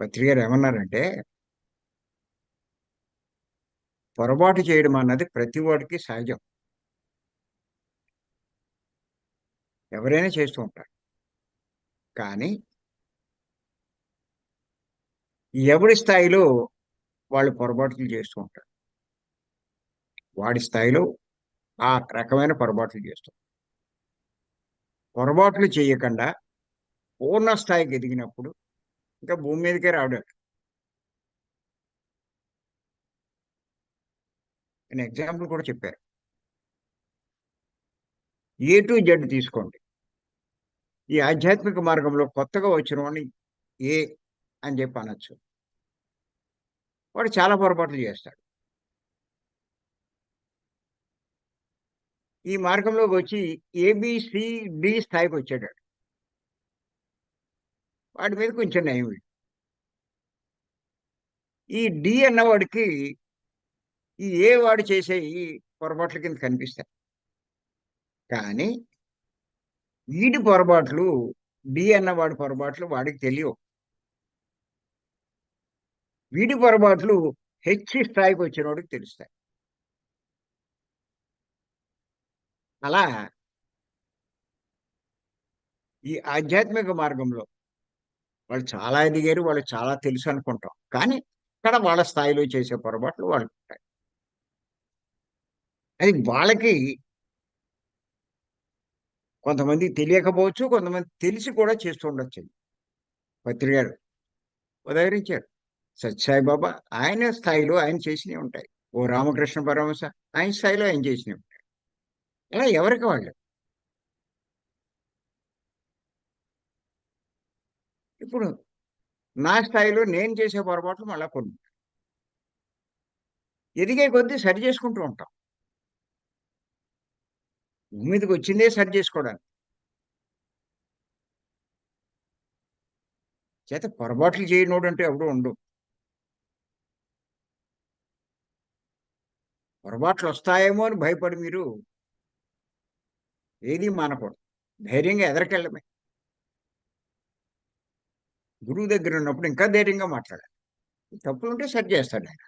పత్రి ఏమన్నారంటే పొరపాటు చేయడం అన్నది ప్రతి వాడికి సహజం. ఎవరైనా చేస్తూ ఉంటారు. కానీ ఎవడి స్థాయిలో వాళ్ళు పొరపాట్లు చేస్తూ ఉంటారు. వాడి స్థాయిలో ఆ రకమైన పొరపాట్లు చేస్తూ పొరపాట్లు చేయకుండా పూర్ణ స్థాయికి ఎదిగినప్పుడు ఇంకా భూమి మీదకే రావడం. నేను ఎగ్జాంపుల్ కూడా చెప్పారు ఏ టు జెడ్ తీసుకోండి. ఈ ఆధ్యాత్మిక మార్గంలో కొత్తగా వచ్చిన వాడిని ఏ అని చెప్పి అనొచ్చు. వాడు చాలా పొరపాట్లు చేస్తాడు. ఈ మార్గంలోకి వచ్చి ఏబిసిడి స్థాయికి వచ్చాడు వాడి మీద కొంచెం నయం ఈ డి అన్నవాడికి ఈ ఏ వాడు చేసే ఈ పొరపాట్ల కింద కనిపిస్తాయి. కానీ వీడి పొరపాట్లు డి అన్నవాడి పొరపాట్లు వాడికి తెలియవు. వీడి పొరపాట్లు హెచ్ స్థాయికి వచ్చిన వాడికి తెలుస్తాయి. అలా ఈ ఆధ్యాత్మిక మార్గంలో వాళ్ళు చాలా ఎదిగారు వాళ్ళు చాలా తెలుసు అనుకుంటాం. కానీ ఇక్కడ వాళ్ళ స్థాయిలో చేసే పొరపాట్లు వాళ్ళకి ఉంటాయి. అది వాళ్ళకి కొంతమంది తెలియకపోవచ్చు కొంతమంది తెలిసి కూడా చేస్తూ ఉండొచ్చు. పత్రి గారు ఉదహరించారు సత్యసాయిబాబా ఆయన స్థాయిలో ఆయన చేసినవి ఉంటాయి. ఓ రామకృష్ణ పరమశ ఆయన స్థాయిలో ఆయన చేసినవి ఉంటాయి. ఇలా ఎవరికి వాళ్ళు? ఇప్పుడు నా స్థాయిలో నేను చేసే పొరపాట్లు మళ్ళా కొన్ని. ఎదిగే కొద్దీ సరి చేసుకుంటూ ఉంటాం. మీదకి వచ్చిందే సరి చేసుకోవడానికి. చేత పొరపాట్లు చేయనోడు అంటే ఎవడూ ఉండు పొరపాట్లు వస్తాయేమో అని భయపడి మీరు ఏది మానకూడదు. ధైర్యంగా ఎదరికెళ్ళమే గురువు దగ్గర ఉన్నప్పుడు ఇంకా ధైర్యంగా మాట్లాడాలి. తప్పులు ఉంటే సరి చేస్తాడు ఆయన.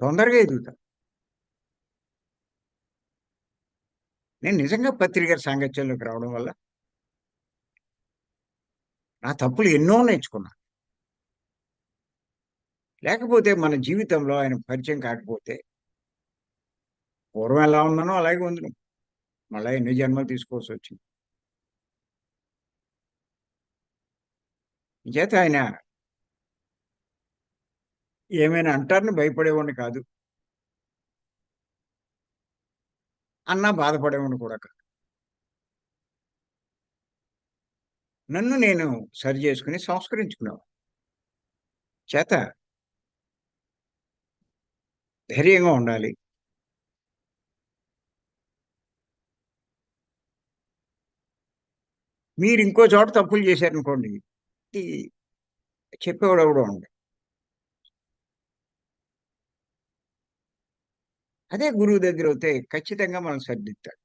తొందరగా ఎదుగుతాం. నేను నిజంగా పత్రిక సాంగత్యంలోకి రావడం వల్ల నా తప్పులు ఎన్నో నేర్చుకున్నాను లేకపోతే మన జీవితంలో ఆయన పరిచయం కాకపోతే పూర్వం ఎలా ఉన్నానో అలాగే ఉంది మళ్ళీ ఎన్ని జన్మలు తీసుకోవాల్సి వచ్చింది? చేత ఆయన. ఏమైనా అంటారని భయపడేవాడిని కాదు. అన్నా బాధపడేవాడిని కూడా కాదు. నన్ను నేను సరి చేసుకుని సంస్కరించుకున్నాను చేత ధైర్యంగా ఉండాలి. మీరు ఇంకో చోట తప్పులు చేశారనుకోండి చెప్పేవాడు ఎవడో ఉండే అదే గురువు దగ్గర అయితే ఖచ్చితంగా మనం సర్దిద్దాడు